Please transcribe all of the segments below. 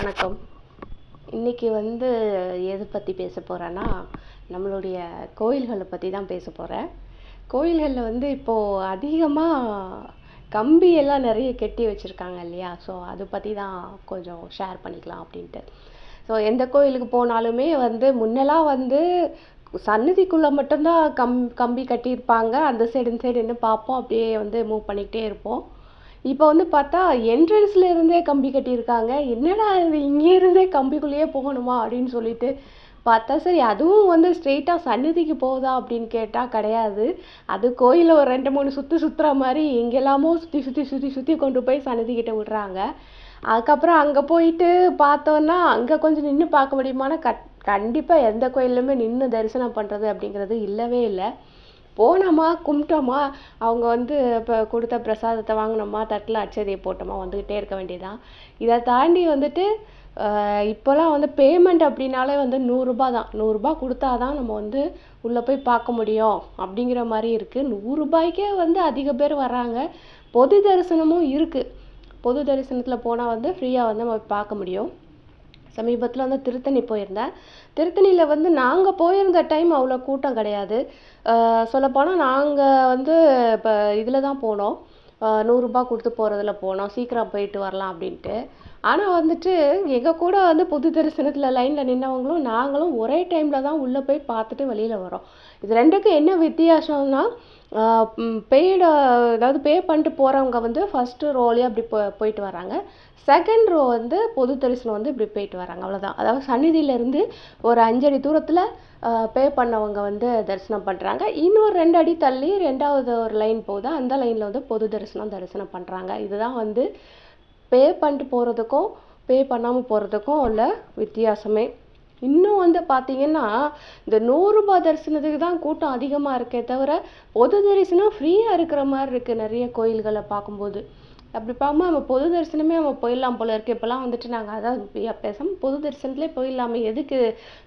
வணக்கம். இன்னைக்கு வந்து எது பற்றி பேச போகிறேன்னா நம்மளுடைய கோயில்களை பற்றி தான் பேச போகிறேன் கோயில்களில் வந்து இப்போது அதிகமாக கம்பி எல்லாம் நிறைய கட்டி வச்சுருக்காங்க இல்லையா? ஸோ அதை பற்றி தான் கொஞ்சம் ஷேர் பண்ணிக்கலாம் அப்படின்ட்டு. ஸோ எந்த கோயிலுக்கு போனாலுமே வந்து முன்னெல்லாம் வந்து சன்னதிக்குள்ளே மட்டும்தான் கம் கம்பி கட்டியிருப்பாங்க. அந்த சைடு இந்த சைடு என்ன பார்ப்போம். அப்படியே வந்து மூவ் பண்ணிக்கிட்டே இருப்போம். இப்போ வந்து பார்த்தா என்ட்ரன்ஸ்ல இருந்தே கம்பி கட்டியிருக்காங்க. என்னடா இது இங்கே இருந்தே கம்பிக்குள்ளேயே போகணுமா? அப்படின்னு சொல்லிட்டு பார்த்தா சரி அதுவும் வந்து ஸ்ட்ரெயிட்டாக சன்னதிக்கு போகுதா அப்படின்னு கேட்டால் கிடையாது. அது கோயிலில் ஒரு ரெண்டு மூணு சுற்றி சுற்றுற மாதிரி எங்கெல்லாமோ சுற்றி சுற்றி சுற்றி சுற்றி கொண்டு போய் சன்னதிக்கிட்ட விடுறாங்க. அதுக்கப்புறம் அங்கே போயிட்டு பார்த்தோன்னா அங்கே கொஞ்சம் நின்று பார்க்க முடியுமானா கட் கண்டிப்பாக எந்த கோயில்லையுமே நின்று தரிசனம் பண்ணுறது அப்படிங்கிறது இல்லவே இல்லை. போனோமா கும்பிட்டோமா? அவங்க வந்து இப்போ கொடுத்த பிரசாதத்தை வாங்கினோமா தட்டில் அட்சதையை போட்டோமா வந்துக்கிட்டே இருக்க வேண்டியதுதான். இதை தாண்டி வந்துட்டு இப்போல்லாம் இப்போலாம் வந்து பேமெண்ட் அப்படின்னாலே வந்து நூறுரூபா தான். நூறுரூபா கொடுத்தா தான் நம்ம வந்து உள்ளே போய் பார்க்க முடியும் அப்படிங்கிற மாதிரி இருக்குது நூறுரூபாய்க்கே வந்து அதிக பேர் வர்றாங்க. பொது தரிசனமும் இருக்குது பொது தரிசனத்தில் போனால் வந்து ஃப்ரீயாக வந்து நம்ம பார்க்க முடியும். சமீபத்தில் வந்து திருத்தணி போயிருந்தேன். திருத்தணியில் வந்து நாங்கள் போயிருந்த டைம் அவ்வளோ கூட்டம் கிடையாது. சொல்லப்போனால் நாங்கள் வந்து இப்போ இதில் தான் போனோம். நூறுரூபா கொடுத்து போகிறதுல போனோம். சீக்கிரம் போயிட்டு வரலாம் அப்படின்ட்டு. ஆனால் வந்துட்டு எங்கள் கூட வந்து புது தரிசனத்தில் லைனில் நின்னவங்களும் நாங்களும் ஒரே டைமில் தான் உள்ளே போய் பார்த்துட்டு வெளியில் வரோம். இது ரெண்டுக்கும் என்ன வித்தியாசம்னா பெய்டு அதாவது பே பண்ணிட்டு போகிறவங்க வந்து ஃபஸ்ட்டு ரோலே அப்படி போ போயிட்டு வராங்க. செகண்ட் ரோ வந்து பொது தரிசனம் வந்து இப்படி போயிட்டு வராங்க. அவ்வளோதான் அதாவது சந்நிதியிலேருந்து ஒரு அஞ்சடி தூரத்தில் பே பண்ணவங்க வந்து தரிசனம் பண்ணுறாங்க இன்னொரு ரெண்டு அடி தள்ளி ரெண்டாவது ஒரு லைன் போகுது. அந்த லைனில் வந்து பொது தரிசனம் தரிசனம் பண்ணுறாங்க இதுதான் வந்து பே பண்ணிட்டு போகிறதுக்கும் பே பண்ணாமல் போகிறதுக்கும் உள்ள வித்தியாசமே. இன்னும் வந்து பார்த்தீங்கன்னா இந்த நூறுரூபா தரிசனத்துக்கு தான் கூட்டம் அதிகமாக இருக்கே தவிர பொது தரிசனம் ஃப்ரீயாக இருக்கிற மாதிரி இருக்குது நிறைய கோயில்களை பார்க்கும்போது. அப்படி பார்க்கும்போது நம்ம பொது தரிசனமே நம்ம போயிடலாம் போல இருக்கு. இப்போலாம் வந்துட்டு நாங்கள் அதான் பேசாமல் பொது தரிசனத்துலேயே போயிடலாமே. எதுக்கு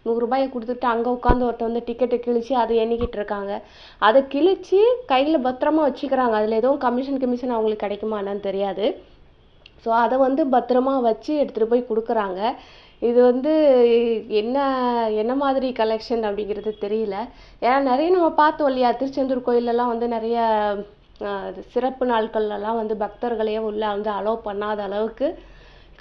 நூறுரூபாயை கொடுத்துட்டு அங்கே உட்காந்து ஒருத்தன் வந்து டிக்கெட்டை கிழிச்சு அதை எண்ணிக்கிட்டு இருக்காங்க? அதை கிழிச்சு கையில் பத்திரமா வச்சுக்கிறாங்க. அதில் எதுவும் கமிஷன் கமிஷன் அவங்களுக்கு கிடைக்குமா என்னன்னு தெரியாது. ஸோ அதை வந்து பத்திரமா வச்சு எடுத்துகிட்டு போய் கொடுக்குறாங்க. இது வந்து என்ன என்ன மாதிரி கலெக்ஷன் அப்படிங்கிறது தெரியல. ஏன்னா நிறைய நம்ம பார்த்தோம் இல்லையா? திருச்செந்தூர் கோயிலெல்லாம் வந்து நிறைய சிறப்பு நாட்கள்லலாம் வந்து பக்தர்களையே உள்ளே வந்து அலோவ் பண்ணாத அளவுக்கு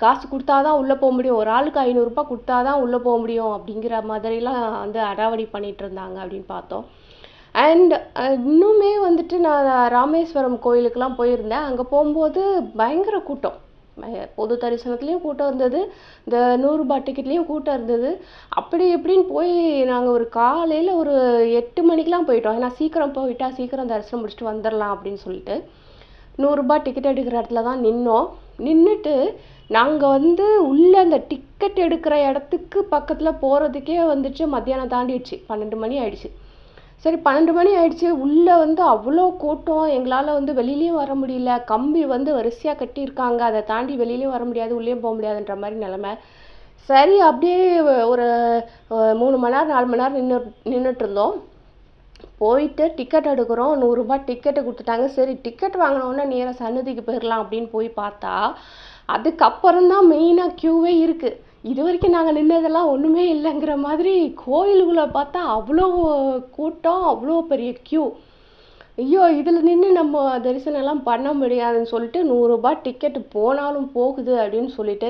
காசு கொடுத்தாதான் உள்ளே போக முடியும். ஒரு ஆளுக்கு ஐநூறுரூபா கொடுத்தாதான் உள்ளே போக முடியும் அப்படிங்கிற மாதிரிலாம் வந்து அடாவடி பண்ணிட்டு இருந்தாங்க அப்படின்னு பார்த்தோம். அண்ட் இன்னுமே வந்துட்டு நான் ராமேஸ்வரம் கோயிலுக்கெல்லாம் போயிருந்தேன். அங்கே போகும்போது பயங்கர கூட்டம். பொது தரிசனத்துலேயும் கூட்டம் இருந்தது. இந்த நூறுரூபா டிக்கெட்லேயும் கூட்டம் இருந்தது. அப்படி இப்படின்னு போய் நாங்கள் ஒரு காலையில் ஒரு எட்டு மணிக்கெலாம் போயிட்டோம். ஏன்னா சீக்கிரம் போயிட்டா சீக்கிரம் தரிசனம் முடிச்சுட்டு வந்துடலாம் அப்படின்னு சொல்லிட்டு. நூறுரூபா டிக்கெட் எடுக்கிற இடத்துல தான் நின்னோம். நின்றுட்டு நாங்கள் வந்து உள்ளே அந்த டிக்கெட் எடுக்கிற இடத்துக்கு பக்கத்தில் போகிறதுக்கே வந்துட்டு மத்தியானம் தாண்டிடுச்சு. பன்னெண்டு மணி ஆயிடுச்சு. சரி பன்னெண்டு மணி ஆயிடுச்சு. உள்ளே வந்து அவ்வளோ கூட்டம். எங்களால் வந்து வெளியிலையும் வர முடியல. கம்பி வந்து வரிசையாக கட்டியிருக்காங்க. அதை தாண்டி வெளியிலையும் வர முடியாது உள்ளேயும் போக முடியாதுன்ற மாதிரி நிலமை. சரி அப்படியே ஒரு மூணு மணி நேரம் நாலு மணி நேரம் நின்று நின்றுட்டு இருந்தோம். போயிட்டு டிக்கெட் எடுக்கிறோம். நூறுரூபா டிக்கெட்டு கொடுத்துட்டாங்க. சரி டிக்கெட் வாங்கினோடனே நேராக சன்னதிக்கு போயிடலாம் அப்படின்னு போய் பார்த்தா அதுக்கப்புறம் தான் மெயினாக க்யூவே இருக்குது இது வரைக்கும் நாங்கள் நின்னதெல்லாம் ஒன்றுமே இல்லைங்கிற மாதிரி கோயிலுக்குள்ளே பார்த்தா அவ்வளோ கூட்டம் அவ்வளோ பெரிய க்யூ ஐயோ இதில் நின்று நம்ம தரிசனம் எல்லாம் பண்ண முடியாதுன்னு சொல்லிட்டு நூறுரூபா டிக்கெட்டு போனாலும் போகுது அப்படின்னு சொல்லிட்டு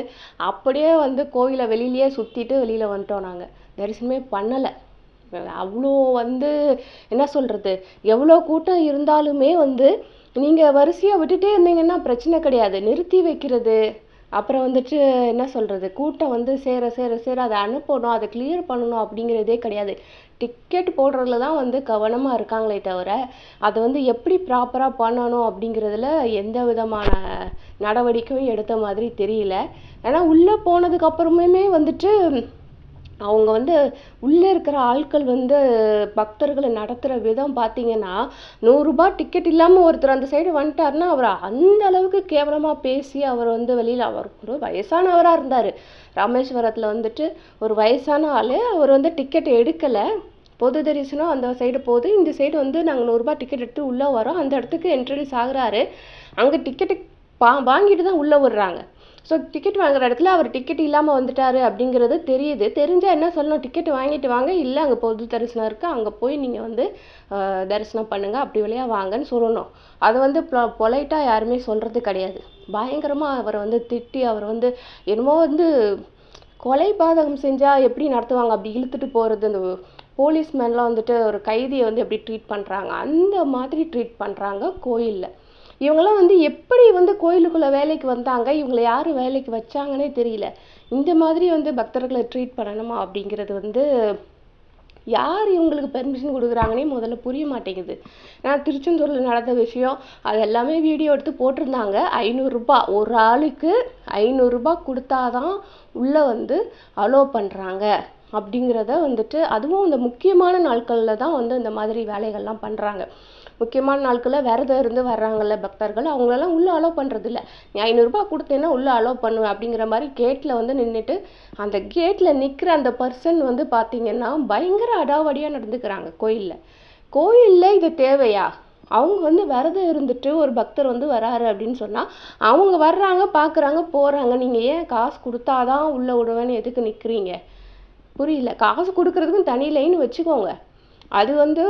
அப்படியே வந்து கோயிலை வெளியிலேயே சுற்றிட்டு வெளியில் வந்துட்டோம் நாங்கள் தரிசனமே பண்ணலை. அவ்வளோ வந்து என்ன சொல்கிறது எவ்வளோ கூட்டம் இருந்தாலுமே வந்து நீங்கள் வரிசையாக விட்டுட்டே இருந்தீங்கன்னா பிரச்சனை கிடையாது. நிறுத்தி வைக்கிறது. அப்புறம் வந்துட்டு என்ன சொல்கிறது கூட்டம் வந்து சேர சேர சேர அதை அனுப்பணும் அதை கிளியர் பண்ணணும் அப்படிங்கிறதே கிடையாது. டிக்கெட் போடுறதுல தான் வந்து கவனமாக இருக்காங்களே தவிர அதை வந்து எப்படி ப்ராப்பராக பண்ணணும் அப்படிங்கிறதுல எந்த விதமான நடவடிக்கையும் எடுத்த மாதிரி தெரியல. ஏன்னா உள்ளே போனதுக்கப்புறமுமே வந்துட்டு அவங்க வந்து உள்ளே இருக்கிற ஆட்கள் வந்து பக்தர்களை நடத்துகிற விதம் பார்த்தீங்கன்னா நூறுரூபா டிக்கெட் இல்லாமல் ஒருத்தர் அந்த சைடு வந்துட்டார்னா அவர் அந்த அளவுக்கு கேவலமாக பேசி அவர் வந்து வெளியில் அவர் ஒரு வயசானவராக இருந்தார். ராமேஸ்வரத்தில் வந்துட்டு ஒரு வயசான ஆள் அவர் வந்து டிக்கெட் எடுக்கலை. பொது தரிசனம் அந்த சைடு போகுது. இந்த சைடு வந்து நாங்கள் நூறுரூபா டிக்கெட் எடுத்து உள்ளே வரோம். அந்த இடத்துக்கு என்ட்ரன்ஸ் ஆகுறாரு. அங்கே டிக்கெட்டு பா வாங்கிட்டு தான் உள்ளே விடுறாங்க ஸோ டிக்கெட் வாங்குற இடத்துல அவர் டிக்கெட் இல்லாமல் வந்துட்டார் அப்படிங்கிறது தெரியுது. தெரிஞ்சால் என்ன சொல்லணும்? டிக்கெட் வாங்கிட்டு வாங்க. இல்லை அங்கே பொது தரிசனம் இருக்குது அங்கே போய் நீங்கள் வந்து தரிசனம் பண்ணுங்கள் அப்படி வழியாக வாங்கன்னு சொல்லணும். அதை வந்து பொலைட்டாக யாருமே சொல்கிறது கிடையாது. பயங்கரமாக அவரை வந்து திட்டி அவர் வந்து என்னமோ வந்து கொலை பாதகம் செஞ்சால் எப்படி நடத்துவாங்க? அப்படி இழுத்துட்டு போகிறது அந்த போலீஸ்மேன்லாம் வந்துட்டு ஒரு கைதியை வந்து எப்படி ட்ரீட் பண்ணுறாங்க அந்த மாதிரி ட்ரீட் பண்ணுறாங்க கோயிலில். இவங்கெல்லாம் வந்து எப்படி வந்து கோயிலுக்குள்ளே வேலைக்கு வந்தாங்க? இவங்களை யார் வேலைக்கு வச்சாங்கன்னே தெரியல. இந்த மாதிரி வந்து பக்தர்களை ட்ரீட் பண்ணணுமா அப்படிங்கிறது வந்து யார் இவங்களுக்கு பெர்மிஷன் கொடுக்குறாங்கன்னே முதல்ல புரிய மாட்டேங்குது. நான் திருச்செந்தூரில் நடந்த விஷயம் அது எல்லாமே வீடியோ எடுத்து போட்டிருந்தாங்க. ஐநூறுரூபா ஒரு ஆளுக்கு ஐநூறுரூபா கொடுத்தாதான் உள்ளே வந்து அலோ பண்ணுறாங்க அப்படிங்கிறத வந்துட்டு அதுவும் இந்த முக்கியமான நாட்களில் தான் வந்து இந்த மாதிரி வேலைகள்லாம் பண்ணுறாங்க முக்கியமான நாட்களில் விரதம் இருந்து வர்றாங்கல்ல பக்தர்கள் அவங்களெல்லாம் உள்ளே அலோவ் பண்ணுறது இல்லை நீ ஐநூறுரூபா கொடுத்தேன்னா உள்ளே அலோவ் பண்ணுவேன் அப்படிங்கிற மாதிரி கேட்டில் வந்து நின்றுட்டு அந்த கேட்டில் நிற்கிற அந்த பர்சன் வந்து பார்த்தீங்கன்னா பயங்கர அடாவடியாக நடந்துக்கிறாங்க கோயிலில். கோயிலில் இது தேவையா? அவங்க வந்து விரதம் இருந்துட்டு ஒரு பக்தர் வந்து வராரு அப்படின்னு சொன்னால் அவங்க வர்றாங்க பார்க்குறாங்க போகிறாங்க நீங்கள் ஏன் காசு கொடுத்தாதான் உள்ளே விடுவேன்னு எதுக்கு நிற்கிறீங்க புரியல. காசு கொடுக்கறதுக்கும் தனி லைன் வச்சுக்கோங்க. அது வந்து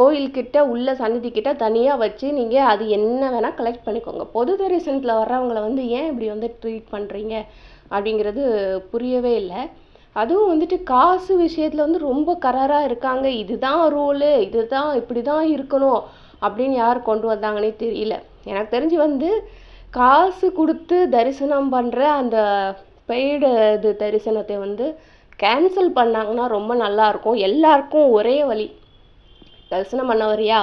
கோயில்கிட்ட உள்ள சந்நிதி கிட்ட தனியாக வச்சு நீங்கள் அது என்ன வேணால் கலெக்ட் பண்ணிக்கோங்க. பொது தரிசனத்தில் வர்றவங்கள வந்து ஏன் இப்படி வந்து ட்ரீட் பண்ணுறீங்க அப்படிங்கிறது புரியவே இல்லை. அதுவும் வந்துட்டு காசு விஷயத்தில் வந்து ரொம்ப கராராக இருக்காங்க. இதுதான் ரூலு இதுதான் இப்படி தான் இருக்கணும் அப்படின்னு யார் கொண்டு வந்தாங்கன்னே தெரியல. எனக்கு தெரிஞ்சு வந்து காசு கொடுத்து தரிசனம் பண்ணுற அந்த பெய்டு இது தரிசனத்தை வந்து கேன்சல் பண்ணாங்கன்னா ரொம்ப நல்லா இருக்கும். எல்லாருக்கும் ஒரே வழி தரிசனம் பண்ண வரியா?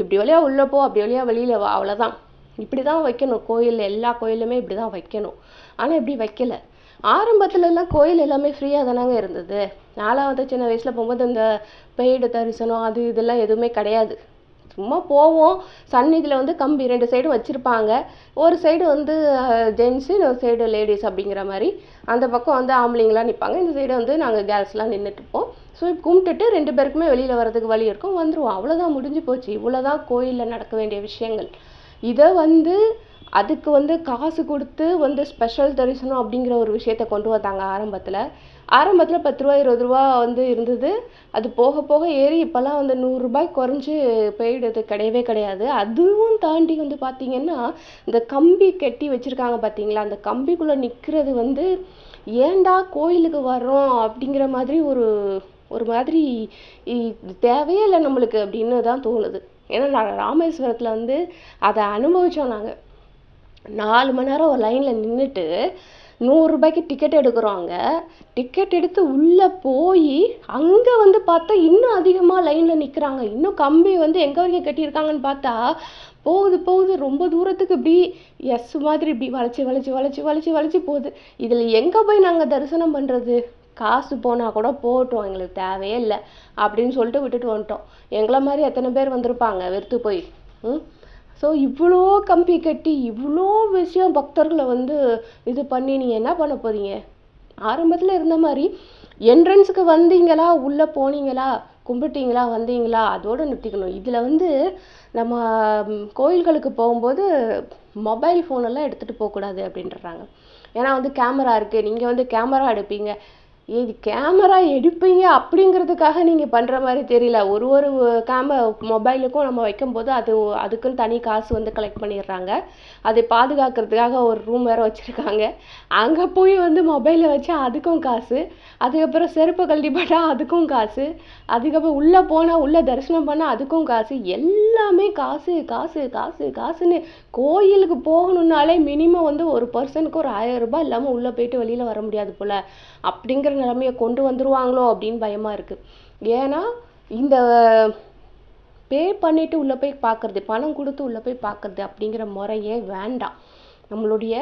இப்படி வழியா உள்ளே போ அப்படி வழியா வெளியில் வா அவ்வளோதான் இப்படி தான் வைக்கணும். கோயிலில் எல்லா கோயிலுமே இப்படி தான் வைக்கணும். ஆனால் இப்படி வைக்கல. ஆரம்பத்துலலாம் கோயில் எல்லாமே ஃப்ரீயாக தானேங்க இருந்தது. நாலாவது சின்ன வயசில் போகும்போது இந்த பெய்டு தரிசனம் அது இதெல்லாம் எதுவுமே கிடையாது. சும்மா போவோம். சன்னிதியில் வந்து கம்பி ரெண்டு சைடும் வச்சுருப்பாங்க. ஒரு சைடு வந்து ஜென்ஸு இன்னொரு சைடு லேடிஸ் அப்படிங்கிற மாதிரி. அந்த பக்கம் வந்து ஆம்பளைங்களாம் நிற்பாங்க இந்த சைடு வந்து நாங்கள் கேர்ள்ஸ்லாம் நின்றுட்டுப்போம் ஸோ கும்பிட்டுட்டு ரெண்டு பேருக்குமே வெளியில் வர்றதுக்கு வழி இருக்கும். வந்துடுவோம் அவ்வளோதான் முடிஞ்சு போச்சு. இவ்வளோதான் கோயிலில் நடக்க வேண்டிய விஷயங்கள். இதை வந்து அதுக்கு வந்து காசு கொடுத்து வந்து ஸ்பெஷல் தரிசனம் அப்படிங்கிற ஒரு விஷயத்த கொண்டு வந்தாங்க ஆரம்பத்தில். ஆரம்பத்தில் பத்து ரூபா இருபது ரூபா வந்து இருந்தது. அது போக போக ஏறி இப்போல்லாம் வந்து நூறுரூபாய் குறைஞ்சி போயிடுது. கிடையவே கிடையாது. அதுவும் தாண்டி வந்து பார்த்தீங்கன்னா இந்த கம்பி கட்டி வச்சுருக்காங்க பார்த்தீங்களா அந்த கம்பிக்குள்ளே நிற்கிறது வந்து ஏன்டா கோயிலுக்கு வர்றோம் அப்படிங்கிற மாதிரி ஒரு ஒரு மாதிரி தேவையே இல்லை நம்மளுக்கு அப்படின்னு தான் தோணுது. ஏன்னா நான் ராமேஸ்வரத்தில் வந்து அதை அனுபவித்தோம் நாங்கள் நாலு மணி நேரம் ஒரு லைனில் நின்றுட்டு நூறுரூபாய்க்கு டிக்கெட் எடுக்கிறோம் டிக்கெட் எடுத்து உள்ளே போய் அங்கே வந்து பார்த்தா இன்னும் அதிகமாக லைனில் நிற்கிறாங்க இன்னும் கம்பி வந்து எங்கே வரைக்கும் கட்டியிருக்காங்கன்னு பார்த்தா போகுது போகுது. ரொம்ப தூரத்துக்கு இப்படி எஸ் மாதிரி இப்படி வளைச்சி வளைச்சி வளைச்சி வளைச்சி வளைச்சி போகுது. இதில் எங்கே போய் நாங்கள் தரிசனம் பண்ணுறது காசு போனால் கூட போகட்டும் எங்களுக்கு தேவையே இல்லை அப்படின்னு சொல்லிட்டு விட்டுட்டு வந்துட்டோம். எங்களை மாதிரி எத்தனை பேர் வந்திருப்பாங்க? வெறுத்து போய். ம்? ஸோ இவ்வளோ கம்பி கட்டி இவ்வளோ விஷயம் பக்தர்களை வந்து இது பண்ணி நீங்கள் என்ன பண்ண போகிறீங்க ஆரம்பத்தில் இருந்த மாதிரி என்ட்ரன்ஸுக்கு வந்தீங்களா? உள்ளே போனீங்களா? கும்பிட்டீங்களா? வந்தீங்களா? அதோடு நிறுத்திக்கணும். இதில் வந்து நம்ம கோயில்களுக்கு போகும்போது மொபைல் ஃபோனெல்லாம் எடுத்துகிட்டு போகக்கூடாது அப்படின்றாங்க. ஏன்னா வந்து கேமரா இருக்குது நீங்கள் வந்து கேமரா எடுப்பீங்க. இது கேமரா எடுப்பீங்க அப்படிங்கிறதுக்காக நீங்கள் பண்ணுற மாதிரி தெரியல. ஒரு ஒரு கேம மொபைலுக்கும் நம்ம வைக்கும்போது அது அதுக்குன்னு தனி காசு வந்து கலெக்ட் பண்ணிடுறாங்க. அதை பாதுகாக்கிறதுக்காக ஒரு ரூம் வேறு வச்சுருக்காங்க. அங்கே போய் வந்து மொபைலை வச்சா அதுக்கும் காசு. அதுக்கப்புறம் செருப்பு கழட்டி போட்டால் அதுக்கும் காசு. அதுக்கப்புறம் உள்ளே போனால் உள்ளே தரிசனம் பண்ணால் அதுக்கும் காசு. எல்லாமே காசு காசு காசு காசுன்னு கோயிலுக்கு போகணுன்னாலே மினிமம் வந்து ஒரு பர்சனுக்கு ஒரு ஆயிரம் ரூபாய் இல்லாமல் உள்ளே போயிட்டு வெளியில் வர முடியாது போல். அப்படிங்கிற நிலைமையை கொண்டு வந்துருவாங்களோ அப்படின்னு பயமாக இருக்குது ஏன்னா இந்த பே பண்ணிவிட்டு உள்ளே போய் பார்க்கறது பணம் கொடுத்து உள்ளே போய் பார்க்கறது அப்படிங்கிற முறையே வேண்டாம். நம்மளுடைய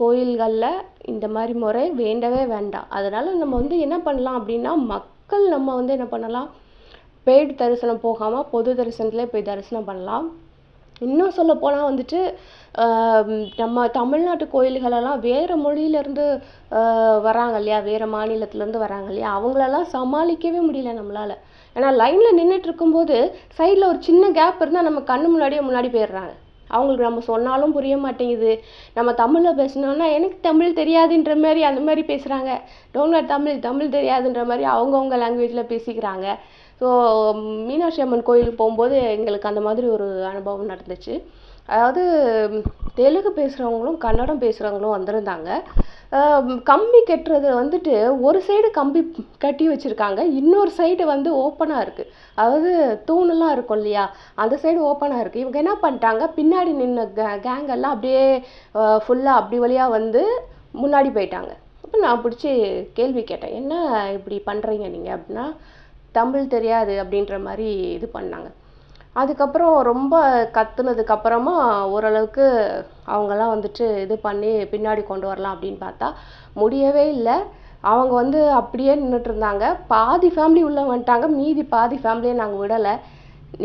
கோயில்களில் இந்த மாதிரி முறை வேண்டவே வேண்டாம். அதனால் நம்ம வந்து என்ன பண்ணலாம் அப்படின்னா மக்கள் நம்ம வந்து என்ன பண்ணலாம்? பெய்டு தரிசனம் போகாமல் பொது தரிசனத்திலே போய் தரிசனம் பண்ணலாம். இன்னும் சொல்ல போனால் வந்துட்டு நம்ம தமிழ்நாட்டு கோயில்களெல்லாம் வேறு மொழியிலேருந்து வராங்க இல்லையா? வேறு மாநிலத்துலேருந்து வராங்க இல்லையா? அவங்களெல்லாம் சமாளிக்கவே முடியல நம்மளால். ஏன்னா லைனில் நின்றுட்டு இருக்கும்போது சைடில் ஒரு சின்ன கேப் இருந்தால் நம்ம கண்ணு முன்னாடியே முன்னாடி போயிடுறாங்க. அவங்களுக்கு நம்ம சொன்னாலும் புரிய மாட்டேங்குது. நம்ம தமிழில் பேசினோன்னா எனக்கு தமிழ் தெரியாதுன்ற மாதிரி அந்த மாதிரி பேசுகிறாங்க டோன்ட் தமிழ் தமிழ் தெரியாதுன்ற மாதிரி அவங்கவுங்க லாங்குவேஜில் பேசிக்கிறாங்க. ஸோ மீனாட்சி அம்மன் கோயிலுக்கு போகும்போது எங்களுக்கு அந்த மாதிரி ஒரு அனுபவம் நடந்துச்சு. அதாவது தெலுங்கு பேசுகிறவங்களும் கன்னடம் பேசுகிறவங்களும் வந்திருந்தாங்க. கம்பி கட்டுறது வந்துட்டு ஒரு சைடு கம்பி கட்டி வச்சுருக்காங்க. இன்னொரு சைடு வந்து ஓப்பனாக இருக்குது அதாவது தூணெல்லாம் இருக்கும் இல்லையா? அந்த சைடு ஓப்பனாக இருக்குது இவங்க என்ன பண்ணிட்டாங்க? பின்னாடி நின்ன கே கேங்கெல்லாம் அப்படியே ஃபுல்லாக அப்படி வழியாக வந்து முன்னாடி போயிட்டாங்க. அப்போ நான் பிடிச்சி கேள்வி கேட்டேன். என்ன இப்படி பண்ணுறீங்க நீங்கள் அப்படின்னா தமிழ் தெரியாது அப்படின்ற மாதிரி இது பண்ணாங்க. அதுக்கப்புறம் ரொம்ப கத்துனதுக்கு அப்புறமா ஓரளவுக்கு அவங்கெல்லாம் வந்துட்டு இது பண்ணி பின்னாடி கொண்டு வரலாம் அப்படின்னு பார்த்தா முடியவே இல்லை. அவங்க வந்து அப்படியே நின்றுட்டு இருந்தாங்க. பாதி ஃபேமிலி உள்ளே வந்துட்டாங்க. மீதி பாதி ஃபேமிலியை நாங்கள் விடலை.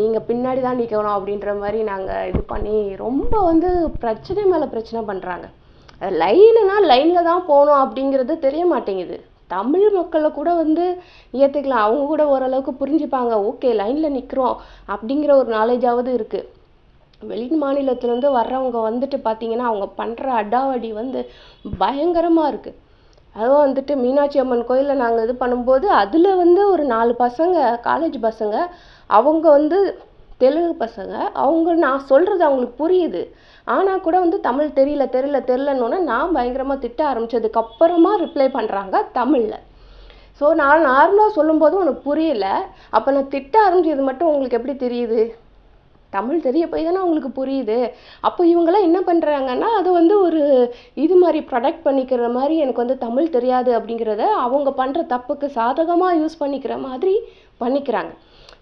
நீங்கள் பின்னாடி தான் நிற்கணும் அப்படின்ற மாதிரி நாங்கள் இது பண்ணி ரொம்ப வந்து பிரச்சனை மேலே பிரச்சனை பண்ணுறாங்க லைனுனா லைனில் தான் போகணும் அப்படிங்கிறது தெரிய மாட்டேங்குது. தமிழ் மக்களை கூட வந்து ஏற்றுக்கலாம் அவங்க கூட ஓரளவுக்கு புரிஞ்சுப்பாங்க. ஓகே லைனில் நிற்கிறோம் அப்படிங்கிற ஒரு நாலேஜாவது இருக்குது வெளி மாநிலத்துலேருந்து வர்றவங்க வந்துட்டு பார்த்தீங்கன்னா அவங்க பண்ணுற அடாவடி வந்து பயங்கரமாக இருக்குது அதுவும் வந்துட்டு மீனாட்சி அம்மன் கோயிலில் நாங்கள் இது பண்ணும்போது அதில் வந்து ஒரு நாலு பசங்க காலேஜ் பசங்க அவங்க வந்து தெலுங்கு பசங்க அவங்க நான் சொல்கிறது அவங்களுக்கு புரியுது. ஆனால் கூட வந்து தமிழ் தெரியல தெரியல தெரிலன்னொன்னே நான் பயங்கரமாக திட்ட ஆரம்பித்ததுக்கப்புறமா ரிப்ளை பண்ணுறாங்க தமிழில். ஸோ நான் நார்மலாக சொல்லும்போது உனக்கு புரியல. அப்போ நான் திட்ட ஆரம்பிச்சது மட்டும் உங்களுக்கு எப்படி தெரியுது? தமிழ் தெரிய போய் தானே அவங்களுக்கு புரியுது. அப்போ இவங்கெல்லாம் என்ன பண்ணுறாங்கன்னா அது வந்து ஒரு இது மாதிரி ப்ரொடக்ட் பண்ணிக்கிற மாதிரி எனக்கு வந்து தமிழ் தெரியாது அப்படிங்கிறத அவங்க பண்ணுற தப்புக்கு சாதகமாக யூஸ் பண்ணிக்கிற மாதிரி பண்ணிக்கிறாங்க.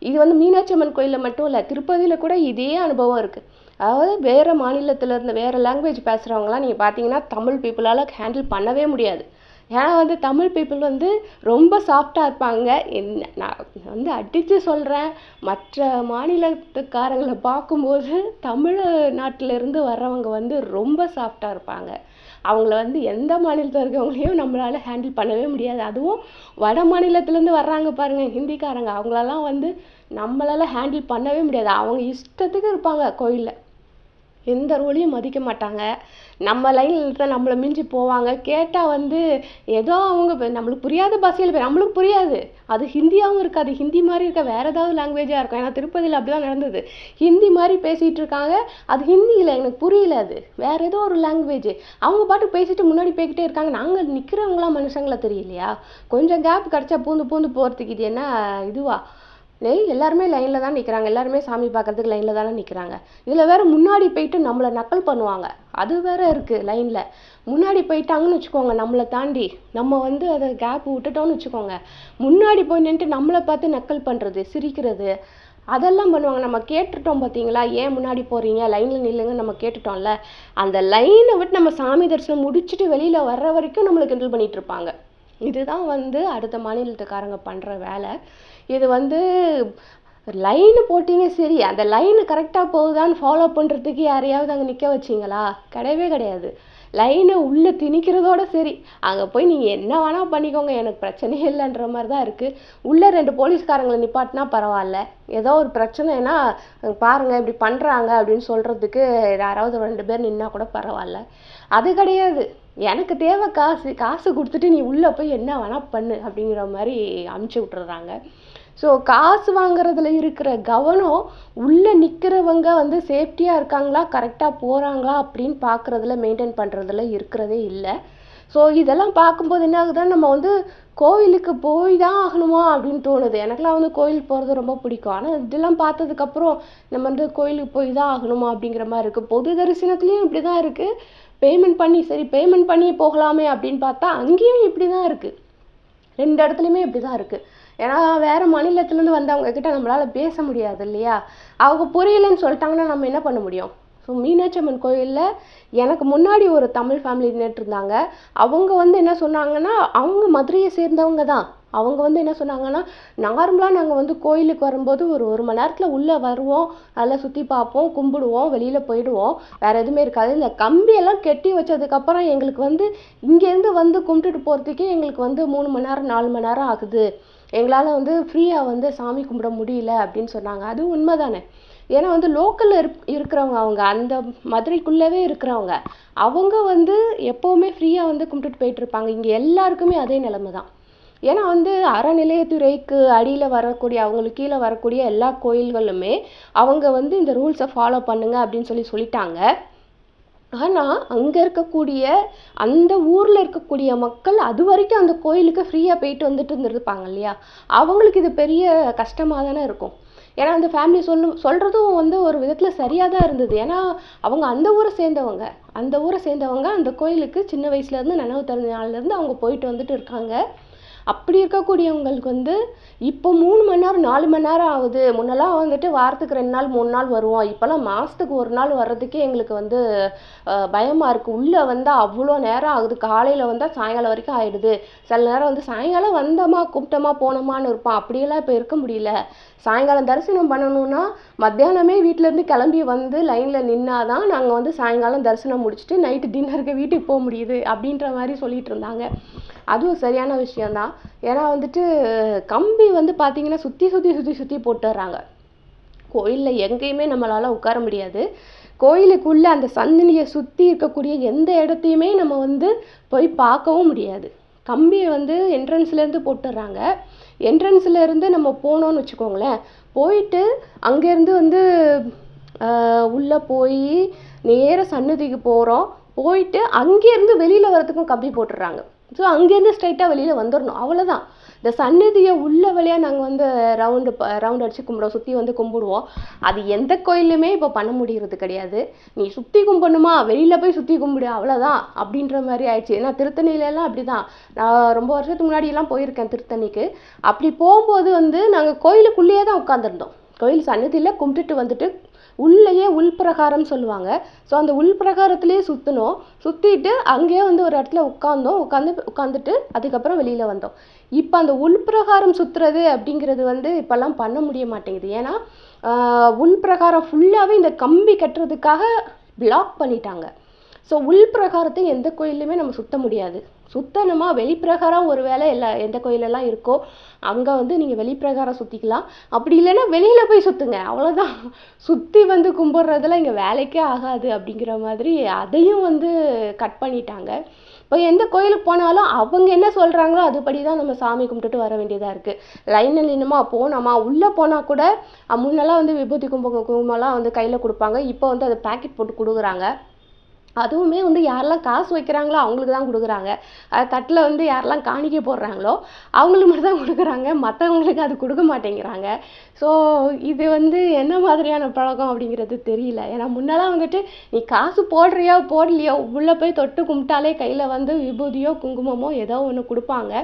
இது வந்து மீனாட்சி அம்மன் கோயிலில் மட்டும் இல்லை திருப்பதியில் கூட இதே அனுபவம் இருக்குது அதாவது வேறு மாநிலத்தில் இருந்து வேறு லாங்குவேஜ் பேசுகிறவங்களாம் நீங்கள் பார்த்தீங்கன்னா தமிழ் பீப்புளால் ஹேண்டில் பண்ணவே முடியாது. ஏன்னா வந்து தமிழ் பீப்புள் வந்து ரொம்ப சாஃப்டாக இருப்பாங்க. என்ன நான் வந்து அடித்து சொல்கிறேன் மற்ற மாநிலத்துக்காரங்களை பார்க்கும்போது தமிழ்நாட்டிலேருந்து வர்றவங்க வந்து ரொம்ப சாஃப்டாக இருப்பாங்க. அவங்கள வந்து எந்த மாநிலத்தில் இருக்கவங்களையும் நம்மளால் ஹேண்டில் பண்ணவே முடியாது. அதுவும் வட மாநிலத்துலேருந்து வர்றாங்க பாருங்கள் ஹிந்திக்காரங்க. அவங்களெல்லாம் வந்து நம்மளால் ஹேண்டில் பண்ணவே முடியாது. அவங்க இஷ்டத்துக்கு இருப்பாங்க கோயிலில். எந்த ரூலையும் மதிக்க மாட்டாங்க. நம்ம லைனில் தான் நம்மளை மிஞ்சி போவாங்க. கேட்டால் வந்து ஏதோ அவங்க நம்மளுக்கு புரியாத பாஷையில் போய் நம்மளுக்கு புரியாது. அது ஹிந்தியாகவும் இருக்காது. ஹிந்தி மாதிரி இருக்க வேற ஏதாவது லாங்குவேஜாக இருக்கும். ஏன்னா திருப்பதியில் அப்படி தான் நடந்தது. ஹிந்தி மாதிரி பேசிகிட்டு இருக்காங்க. அது ஹிந்தியில் எனக்கு புரியல அது. வேறு ஏதோ ஒரு லாங்குவேஜ் அவங்க பாட்டு பேசிட்டு முன்னாடி போய்கிட்டே இருக்காங்க. நாங்கள் நிற்கிறவங்களாம் மனுஷங்களா தெரியலையா? கொஞ்சம் கேப் கிடச்சா பூந்து பூந்து போகிறதுக்கு இது என்ன இதுவா? லே எல்லாருமே லைனில் தான் நிற்கிறாங்க எல்லாருமே சாமி பார்க்கறதுக்கு லைனில் தானே நிற்கிறாங்க இதில் வேற முன்னாடி போயிட்டு நம்மளை நக்கல் பண்ணுவாங்க. அது வேற இருக்குது லைனில் முன்னாடி போயிட்டாங்கன்னு வச்சுக்கோங்க நம்மளை தாண்டி. நம்ம வந்து அதை கேப் விட்டுட்டோம்னு வச்சுக்கோங்க. முன்னாடி போய் நின்றுட்டு நம்மளை பார்த்து நக்கல் பண்ணுறது சிரிக்கிறது அதெல்லாம் பண்ணுவாங்க. நம்ம கேட்டுட்டோம் பார்த்தீங்களா? ஏன் முன்னாடி போகிறீங்க லைனில் நில்லுங்க நம்ம கேட்டுட்டோம்ல. அந்த லைனை விட்டு நம்ம சாமி தரிசனம் முடிச்சுட்டு வெளியில் வர்ற வரைக்கும் நம்மளை கிண்டல் பண்ணிட்டு இருப்பாங்க. இதுதான் வந்து அடுத்த மாநிலத்துக்காரங்க பண்ணுற வேலை. இது வந்து லைனு போட்டீங்க சரி அந்த லைனு கரெக்டாக போகுதான்னு ஃபாலோ பண்ணுறதுக்கு யாரையாவது அங்கே நிற்க வச்சிங்களா? கிடையவே கிடையாது. லைனை உள்ளே திணிக்கிறதோட சரி அங்கே போய் நீங்கள் என்ன வேணால் பண்ணிக்கோங்க எனக்கு பிரச்சனையே இல்லைன்ற மாதிரி தான் இருக்குது உள்ளே ரெண்டு போலீஸ்காரங்களை நிப்பாட்டினா பரவாயில்ல. ஏதோ ஒரு பிரச்சனைனா பாருங்கள் இப்படி பண்ணுறாங்க அப்படின்னு சொல்கிறதுக்கு யாராவது ரெண்டு பேர் நின்னா கூட பரவாயில்ல. அது கிடையாது. எனக்கு தேவை காசு காசு கொடுத்துட்டு நீ உள்ளே போய் என்ன வேணால் பண்ணு அப்படிங்கிற மாதிரி அமுச்சு விட்டுறாங்க. ஸோ காசு வாங்குறதுல இருக்கிற கவனம் உள்ளே நிற்கிறவங்க வந்து சேஃப்டியாக இருக்காங்களா? கரெக்டாக போகிறாங்களா அப்படின்னு பார்க்குறதுல மெயின்டைன் பண்ணுறதுல இருக்கிறதே இல்லை. ஸோ இதெல்லாம் பார்க்கும்போது என்ன ஆகுதுன்னா நம்ம வந்து கோவிலுக்கு போய் தான் ஆகணுமா அப்படின்னு தோணுது. எனக்குலாம் வந்து கோயில் போகிறது ரொம்ப பிடிக்கும். ஆனால் இதெல்லாம் பார்த்ததுக்கப்புறம் நம்ம வந்து கோயிலுக்கு போய் தான் ஆகணுமா அப்படிங்கிற மாதிரி இருக்குது பொது தரிசனத்துலேயும் இப்படி தான் இருக்குது பேமெண்ட் பண்ணி சரி பேமெண்ட் பண்ணி போகலாமே அப்படின்னு பார்த்தா அங்கேயும் இப்படி தான் இருக்குது ரெண்டு இடத்துலையுமே இப்படி தான் இருக்குது ஏன்னா வேறு மாநிலத்துலேருந்து வந்தவங்க கிட்ட நம்மளால் பேச முடியாது இல்லையா? அவங்க புரியலைன்னு சொல்லிட்டாங்கன்னா நம்ம என்ன பண்ண முடியும்? ஸோ மீனாட்சி அம்மன் கோயிலில் எனக்கு முன்னாடி ஒரு தமிழ் ஃபேமிலி நின்றுட்டு இருந்தாங்க. அவங்க வந்து என்ன சொன்னாங்கன்னா அவங்க மதுரையை சேர்ந்தவங்க தான். அவங்க வந்து என்ன சொன்னாங்கன்னா நார்மலாக நாங்கள் வந்து கோயிலுக்கு வரும்போது ஒரு ஒரு மணி நேரத்தில் உள்ளே வருவோம். நல்லா சுற்றி பார்ப்போம் கும்பிடுவோம் வெளியில் போயிடுவோம். வேறு எதுவுமே இருக்காது. இந்த கம்பியெல்லாம் கெட்டி வச்சதுக்கப்புறம் எங்களுக்கு வந்து இங்கேருந்து வந்து கும்பிட்டுட்டு போகிறதுக்கே எங்களுக்கு வந்து மூணு மணி நேரம் நாலு மணி நேரம் ஆகுது. எங்களால் வந்து ஃப்ரீயாக வந்து சாமி கும்பிட முடியல அப்படின்னு சொன்னாங்க. அது உண்மைதானே. ஏன்னா வந்து லோக்கலில் இருப் இருக்கிறவங்க அவங்க அந்த மதுரைக்குள்ளவே இருக்கிறவங்க அவங்க வந்து எப்போவுமே ஃப்ரீயாக வந்து கும்பிட்டுட்டு போயிட்டு இருப்பாங்க. இங்கே எல்லாருக்குமே அதே நிலைமை தான் ஏன்னா வந்து அறநிலையத்துறைக்கு அடியில் வரக்கூடிய அவங்களுக்கு கீழே வரக்கூடிய எல்லா கோயில்களுமே அவங்க வந்து இந்த ரூல்ஸை ஃபாலோ பண்ணுங்க அப்படின்னு சொல்லி சொல்லிட்டாங்க. ஆனால் அங்கே இருக்கக்கூடிய அந்த ஊரில் இருக்கக்கூடிய மக்கள் அது வரைக்கும் அந்த கோயிலுக்கு ஃப்ரீயாக போயிட்டு வந்துட்டு இருந்திருப்பாங்க இல்லையா? அவங்களுக்கு இது பெரிய கஷ்டமாக தானே இருக்கும். ஏன்னா அந்த ஃபேமிலி சொல்லும் சொல்கிறதும் வந்து ஒரு விதத்தில் சரியாக தான் இருந்தது. ஏன்னா அவங்க அந்த ஊரை சேர்ந்தவங்க. அந்த ஊரை சேர்ந்தவங்க அந்த கோயிலுக்கு சின்ன வயசுலேருந்து நினைவு திறந்த நாள்லேருந்து அவங்க போயிட்டு வந்துட்டு இருக்காங்க. அப்படி இருக்கக்கூடியவங்களுக்கு வந்து இப்போ மூணு மணி நேரம் நாலு மணி நேரம் ஆகுது. முன்னெல்லாம் வந்துட்டு வாரத்துக்கு ரெண்டு நாள் மூணு நாள் வருவோம். இப்போல்லாம் மாதத்துக்கு ஒரு நாள் வர்றதுக்கே எங்களுக்கு வந்து பயமாக இருக்குது உள்ளே வந்தால் அவ்வளோ நேரம் ஆகுது. காலையில் வந்தால் சாயங்காலம் வரைக்கும் ஆகிடுது சில நேரம் வந்து சாயங்காலம் வந்தோமா கூப்பிட்டோமா போனோமான்னு இருப்போம். அப்படியெல்லாம் இப்போ இருக்க முடியல. சாயங்காலம் தரிசனம் பண்ணணும்னா மத்தியானமே வீட்டிலேருந்து கிளம்பி வந்து லைனில் நின்னாதான் நாங்கள் வந்து சாயங்காலம் தரிசனம் முடிச்சுட்டு நைட்டு டின்னருக்கு வீட்டுக்கு போக முடியுது. அப்படின்ற மாதிரி சொல்லிட்டு இருந்தாங்க. அதுவும் சரியான விஷயம்தான். ஏன்னா வந்துட்டு கம்பி வந்து பார்த்தீங்கன்னா சுற்றி சுற்றி சுற்றி சுற்றி போட்டுடுறாங்க கோயிலில் எங்கேயுமே நம்மளால் உட்கார முடியாது. கோயிலுக்குள்ளே அந்த சந்தினியை சுற்றி இருக்கக்கூடிய எந்த இடத்தையுமே நம்ம வந்து போய் பார்க்கவும் முடியாது. கம்பியை வந்து என்ட்ரன்ஸ்லேருந்து போட்டுடுறாங்க என்ட்ரன்ஸ்லேருந்து நம்ம போனோம்னு வச்சுக்கோங்களேன். போயிட்டு அங்கேருந்து வந்து உள்ளே போய் நேராக சன்னதிக்கு போகிறோம் போயிட்டு அங்கேருந்து வெளியில் வரத்துக்கும் கம்பி போட்டுடுறாங்க ஸோ அங்கேருந்து ஸ்ட்ரைட்டாக வெளியில் வந்துடணும் அவ்வளோதான் இந்த சந்நிதியை உள்ள வழியாக நாங்கள் வந்து ரவுண்டு ரவுண்ட் அடித்து கும்பிடுவோம் சுற்றி வந்து கும்பிடுவோம். அது எந்த கோயிலுமே இப்போ பண்ண முடிகிறது கிடையாது. நீ சுற்றி கும்பிடணுமா? வெளியில் போய் சுற்றி கும்பிடு. அவ்வளோதான் அப்படின்ற மாதிரி ஆயிடுச்சு. ஏன்னா திருத்தணியிலலாம் அப்படி தான் நான் ரொம்ப வருஷத்துக்கு முன்னாடியெல்லாம் போயிருக்கேன் திருத்தணிக்கு. அப்படி போகும்போது வந்து நாங்கள் கோயிலுக்குள்ளேயே தான் உட்காந்துருந்தோம் கோயில் சன்னதியில் கும்பிட்டுட்டு வந்துட்டு உள்ளேயே உள்பிரகாரம் சொல்லுவாங்க. ஸோ அந்த உள்பிரகாரத்திலேயே சுற்றினோம் சுற்றிட்டு அங்கேயே வந்து ஒரு இடத்துல உட்காந்தோம் உட்காந்து உட்காந்துட்டு அதுக்கப்புறம் வெளியில் வந்தோம். இப்போ அந்த உள்பிரகாரம் சுற்றுறது அப்படிங்கிறது வந்து இப்போல்லாம் பண்ண முடிய மாட்டேங்குது. ஏன்னா உள்பிரகாரம் ஃபுல்லாகவே இந்த கம்பி கட்டுறதுக்காக பிளாக் பண்ணிட்டாங்க. ஸோ உள்பிரகாரத்தை எந்த கோயில்லையுமே நம்ம சுற்ற முடியாது. சுத்தனமாக வெளிப்பிரகாரம் ஒரு வேளை எல்லா எந்த கோயிலெல்லாம் இருக்கோ அங்கே வந்து நீங்கள் வெளிப்பிரகாரம் சுற்றிக்கலாம் அப்படி இல்லைன்னா வெளியில் போய் சுற்றுங்க அவ்வளோதான் சுற்றி வந்து கும்பிட்றதெல்லாம் இங்கே வேலைக்கே ஆகாது அப்படிங்கிற மாதிரி அதையும் வந்து கட் பண்ணிட்டாங்க. இப்போ எந்த கோயிலுக்கு போனாலும் அவங்க என்ன சொல்கிறாங்களோ அதுபடி தான் நம்ம சாமி கும்பிட்டுட்டு வர வேண்டியதாக இருக்குது லைனில் நின்னுமா? போனோமா உள்ளே போனால் கூட முன்னெல்லாம் வந்து விபூதி கும்பம் குங்குமம்லாம் வந்து கையில் கொடுப்பாங்க. இப்போ வந்து அதை பேக்கெட் போட்டு கொடுக்குறாங்க. அதுவுமே வந்து யாரெல்லாம் காசு வைக்கிறாங்களோ அவங்களுக்கு தான் கொடுக்குறாங்க. தட்டில் வந்து யாரெல்லாம் காணிக்க போடுறாங்களோ அவங்களுக்கு மட்டும் தான் கொடுக்குறாங்க. மற்றவங்களுக்கு அது கொடுக்க மாட்டேங்கிறாங்க. ஸோ இது வந்து என்ன மாதிரியான பழக்கம் அப்படிங்கிறது தெரியல. ஏன்னா முன்னெல்லாம் வந்துட்டு நீ காசு போடுறியோ போடலையோ உள்ளே போய் தொட்டு கும்பிட்டாலே கையில் வந்து விபூதியோ குங்குமமோ ஏதோ ஒன்று கொடுப்பாங்க.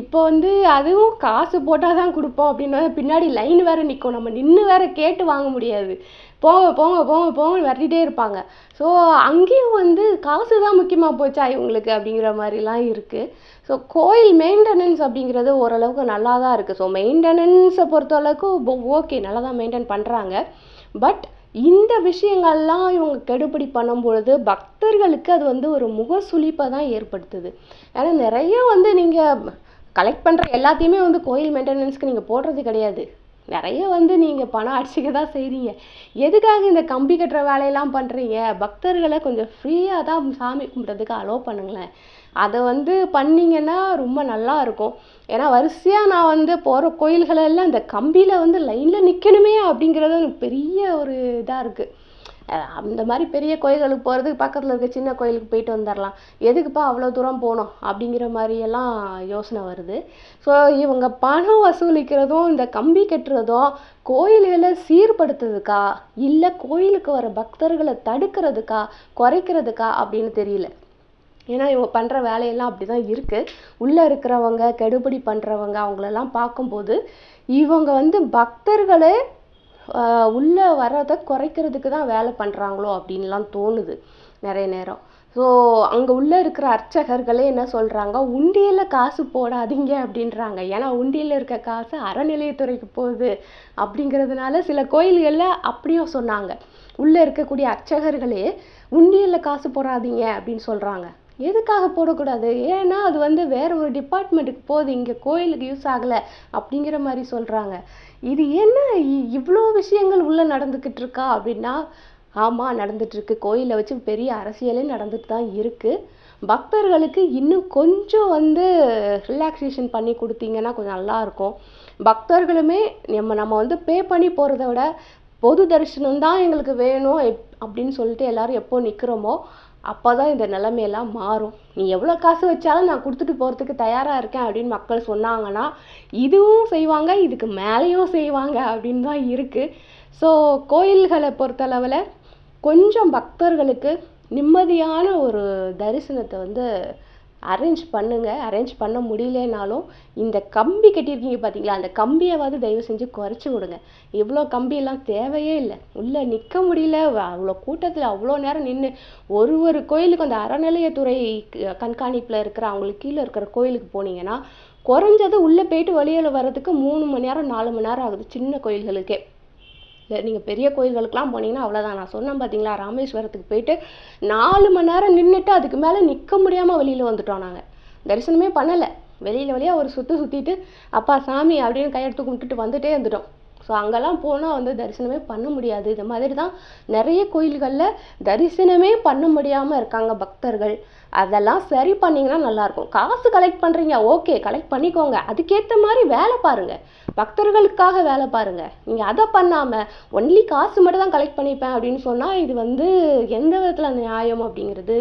இப்போ வந்து அதுவும் காசு போட்டால் தான் கொடுப்போம் அப்படின்னா பின்னாடி லைன் வேறு நிற்கும் நம்ம நின்று வேற கேட்டு வாங்க முடியாது. போங்க போங்க போங்க போங்கன்னு விரட்டிகிட்டே இருப்பாங்க. ஸோ அங்கேயும் வந்து காசு தான் முக்கியமாக போச்சா இவங்களுக்கு அப்படிங்கிற மாதிரிலாம் இருக்குது ஸோ கோயில் மெயின்டெனன்ஸ் அப்படிங்கிறது ஓரளவுக்கு நல்லா தான் இருக்குது ஸோ மெயின்டெனன்ஸை பொறுத்தளவுக்கு ஓகே நல்லா தான் மெயின்டைன் பண்ணுறாங்க பட் இந்த விஷயங்கள்லாம் இவங்க கெடுபிடி பண்ணும்பொழுது பக்தர்களுக்கு அது வந்து ஒரு முக சுழிப்பை தான் ஏற்படுத்துது. ஏன்னா நிறைய வந்து நீங்கள் கலெக்ட் பண்ணுற எல்லாத்தையுமே வந்து கோயில் மெயின்டெனன்ஸ்க்கு நீங்கள் போடுறது கிடையாது. நிறைய வந்து நீங்கள் பணம் அடிச்சுக்க தான் செய்கிறீங்க எதுக்காக இந்த கம்பி கட்டுற வேலையெல்லாம் பண்ணுறீங்க பக்தர்களை கொஞ்சம் ஃப்ரீயாக தான் சாமி கும்பிட்றதுக்கு அலோவ் பண்ணுங்களேன். அதை வந்து பண்ணீங்கன்னா ரொம்ப நல்லா இருக்கும். ஏன்னா வரிசையாக நான் வந்து போகிற கோயில்களெல்லாம் இந்த கம்பியில் வந்து லைனில் நிற்கணுமே அப்படிங்கிறது எனக்கு பெரிய ஒரு இதாக இருக்குது அந்த மாதிரி பெரிய கோயில்களுக்கு போகிறதுக்கு பக்கத்தில் இருக்க சின்ன கோயிலுக்கு போயிட்டு வந்துடலாம் எதுக்குப்பா அவ்வளோ தூரம் போகணும்? அப்படிங்கிற மாதிரியெல்லாம் யோசனை வருது. ஸோ இவங்க பணம் வசூலிக்கிறதும் இந்த கம்பி கட்டுறதும் கோயில்களை சீர்படுத்துறதுக்கா இல்லை கோயிலுக்கு வர பக்தர்களை தடுக்கிறதுக்கா குறைக்கிறதுக்கா அப்படின்னு தெரியல. ஏன்னா இவங்க பண்ணுற வேலையெல்லாம் அப்படி தான் இருக்குது உள்ளே இருக்கிறவங்க கெடுபடி பண்ணுறவங்க அவங்களெல்லாம் பார்க்கும்போது இவங்க வந்து பக்தர்களே உள்ளே வர்றதை குறைக்கிறதுக்கு தான் வேலை பண்ணுறாங்களோ அப்படின்லாம் தோணுது நிறைய நேரம். ஸோ அங்கே உள்ளே இருக்கிற அர்ச்சகர்களே என்ன சொல்கிறாங்க உண்டியலில் காசு போடாதீங்க அப்படின்றாங்க. ஏன்னா உண்டியில் இருக்க காசு அறநிலையத்துறைக்கு போகுது அப்படிங்கிறதுனால சில கோயில்களில் அப்படியும் சொன்னாங்க. உள்ளே இருக்கக்கூடிய அர்ச்சகர்களே உண்டியலில் காசு போடாதீங்க அப்படின்னு சொல்கிறாங்க எதுக்காக போடக்கூடாது? ஏன்னா அது வந்து வேற ஒரு டிபார்ட்மெண்ட்டுக்கு போகுது. இங்கே கோயிலுக்கு யூஸ் ஆகலை அப்படிங்கிற மாதிரி சொல்கிறாங்க இது என்ன? இ- இவ்வளோ விஷயங்கள் உள்ளே நடந்துக்கிட்டு இருக்கா? அப்படின்னா ஆமாம் நடந்துட்டு கோயிலை வச்சு பெரிய அரசியலே நடந்துட்டு தான் இருக்குது பக்தர்களுக்கு இன்னும் கொஞ்சம் வந்து ரிலாக்ஸேஷன் பண்ணி கொடுத்தீங்கன்னா கொஞ்சம் நல்லா இருக்கும். பக்தர்களுமே நம்ம நம்ம வந்து பே பண்ணி போகிறத விட பொது தரிசனம் தான் எங்களுக்கு வேணும் எப்- அப்படின்னு சொல்லிட்டு எல்லாரும் எப்போ நிற்கிறோமோ அப்போ தான் இந்த நிலைமையெல்லாம் மாறும். நீ எவ்வளோ காசு வச்சாலும் நான் கொடுத்துட்டு போகிறதுக்கு தயாராக இருக்கேன் அப்படின்னு மக்கள் சொன்னாங்கன்னா இதுவும் செய்வாங்க இதுக்கு மேலேயும் செய்வாங்க அப்படின்னு தான் இருக்குது ஸோ கோயில்களை பொறுத்தளவில் கொஞ்சம் பக்தர்களுக்கு நிம்மதியான ஒரு தரிசனத்தை வந்து அரேஞ்ச் பண்ணுங்கள் அரேஞ்ச் பண்ண முடியலனாலும் இந்த கம்பி கட்டியிருக்கீங்க பார்த்தீங்களா அந்த கம்பியாவது தயவு செஞ்சு குறைச்சி விடுங்க இவ்வளோ கம்பியெல்லாம் தேவையே இல்லை. உள்ளே நிற்க முடியல. அவ்வளோ கூட்டத்தில் அவ்வளோ நேரம் நின்று ஒரு ஒரு கோயிலுக்கு அந்த அறநிலையத்துறை கண்காணிப்பில் இருக்கிற அவங்களுக்கு கீழே இருக்கிற கோயிலுக்கு போனீங்கன்னா குறைஞ்சது உள்ளே போயிட்டு வெளியில் வர்றதுக்கு மூணு மணி நேரம் நாலு மணி நேரம் ஆகுது. சின்ன கோயில்களுக்கே. நீங்கள் பெரிய கோயில்களுக்கெல்லாம் போனீங்கன்னா அவ்வளோதான் நான் சொன்னேன் பார்த்தீங்களா ராமேஸ்வரத்துக்கு போயிட்டு நாலு மணி நேரம் நின்றுட்டு அதுக்கு மேலே நிற்க முடியாமல் வெளியில் வந்துட்டோம் நாங்கள் தரிசனமே பண்ணலை. வெளியில் வெளியே ஒரு சுற்று சுற்றிட்டு அப்பா சாமி அப்படின்னு கையெடுத்து கும்பிட்டுட்டு வந்துட்டே இருந்துட்டோம். ஸோ அங்கெல்லாம் போனால் வந்து தரிசனமே பண்ண முடியாது. இது மாதிரி தான் நிறைய கோயில்களில் தரிசனமே பண்ண முடியாமல் இருக்காங்க பக்தர்கள். அதெல்லாம் சரி பண்ணிங்கன்னா நல்லாயிருக்கும். காசு கலெக்ட் பண்ணுறீங்க ஓகே கலெக்ட் பண்ணிக்கோங்க. அதுக்கேற்ற மாதிரி வேலை பாருங்கள் பக்தர்களுக்காக வேலை பாருங்கள் நீங்கள் அதை பண்ணாமல் ஒன்லி காசு மட்டும் தான் கலெக்ட் பண்ணிப்பேன் அப்படின்னு சொன்னால் இது வந்து எந்த விதத்தில் நியாயம் அப்படிங்கிறது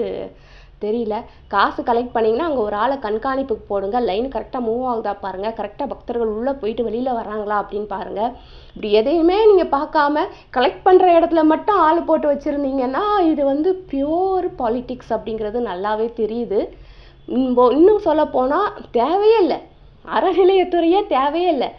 தெரியல. காசு கலெக்ட் பண்ணீங்கன்னா அங்கே ஒரு ஆளை கண்காணிப்புக்கு போடுங்க. லைன் கரெக்டாக மூவ் ஆகுதா பாருங்கள் கரெக்டாக பக்தர்கள் உள்ளே போயிட்டு வெளியில் வராங்களா அப்படின்னு பாருங்கள் இப்படி எதையுமே நீங்கள் பார்க்காம கலெக்ட் பண்ணுற இடத்துல மட்டும் ஆள் போட்டு வச்சுருந்தீங்கன்னா இது வந்து பியோர் பாலிட்டிக்ஸ் அப்படிங்கிறது நல்லாவே தெரியுது. இன்னும் இன்னும் சொல்ல போனால் தேவையே இல்லை. அறநிலையத்துறையே தேவையே இல்லை.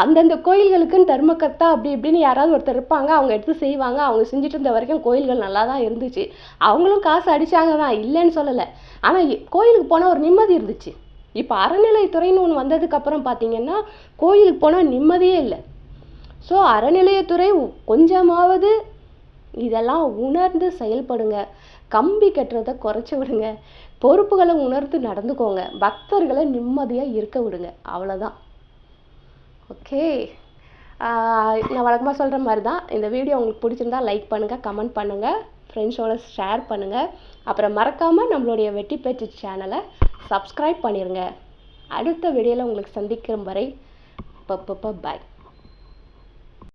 அந்தந்த கோயில்களுக்குன்னு தர்மகர்த்தா அப்படி இப்படின்னு யாராவது ஒருத்தர் இருப்பாங்க அவங்க எடுத்து செய்வாங்க அவங்க செஞ்சுட்டு இருந்த வரைக்கும் கோயில்கள் நல்லா தான் இருந்துச்சு. அவங்களும் காசு அடித்தாங்க தான் இல்லைன்னு சொல்லலை. ஆனால் கோயிலுக்கு போனால் ஒரு நிம்மதி இருந்துச்சு. இப்போ அறநிலையத்துறைன்னு ஒன்று வந்ததுக்கப்புறம் பார்த்தீங்கன்னா கோயிலுக்கு போனால் நிம்மதியே இல்லை. ஸோ அறநிலையத்துறை கொஞ்சமாவது இதெல்லாம் உணர்ந்து செயல்படுங்க. கம்பி கட்டுறதை குறைச்சி விடுங்க. பொறுப்புகளை உணர்ந்து நடந்துக்கோங்க. பக்தர்களை நிம்மதியாக இருக்க விடுங்க. அவ்வளோதான் ஓகே நான் வழக்கமாக சொல்கிற மாதிரி தான் இந்த வீடியோ உங்களுக்கு பிடிச்சிருந்தா லைக் பண்ணுங்கள் கமெண்ட் பண்ணுங்கள் ஃப்ரெண்ட்ஸோட ஷேர் பண்ணுங்கள் அப்புறம் மறக்காமல் நம்மளுடைய வெட்டி பேச்சு சேனலை சப்ஸ்கிரைப் பண்ணிடுங்க அடுத்த வீடியோவில் உங்களுக்கு சந்திக்கிற வரை பப்பப்ப பாய்